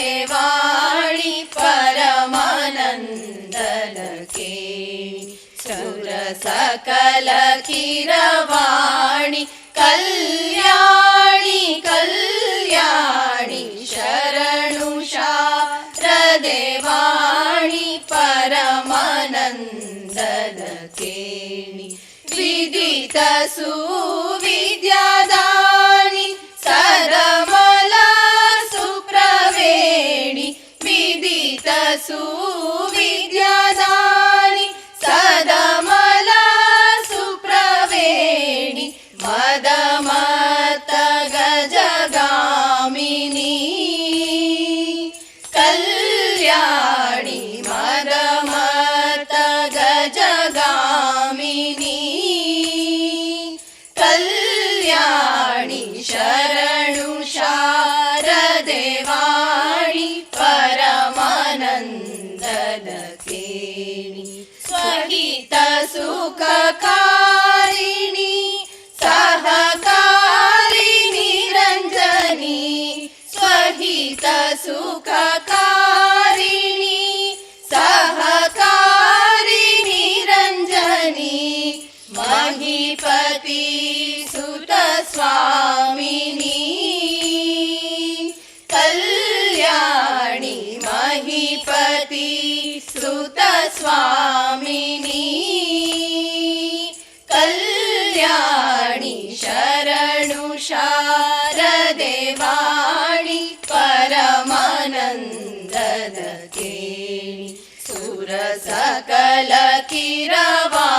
शरणुषारदेवाणि परमानन्दलके सुरसकलकिरवाणि कल्याणि कल्याणि शरणुषारदेवाणि परमानन्दलके विदितसू विदितसुविद्यादानि स्वहितसुखकारिणि सहकारिणि रञ्जनी स्वहितसुखकारिणि सहकारिणि रञ्जनी महीपति सुतस्वामिनी कल्याणि महीपति सुतस्वामिनी सुरसकलकिरवा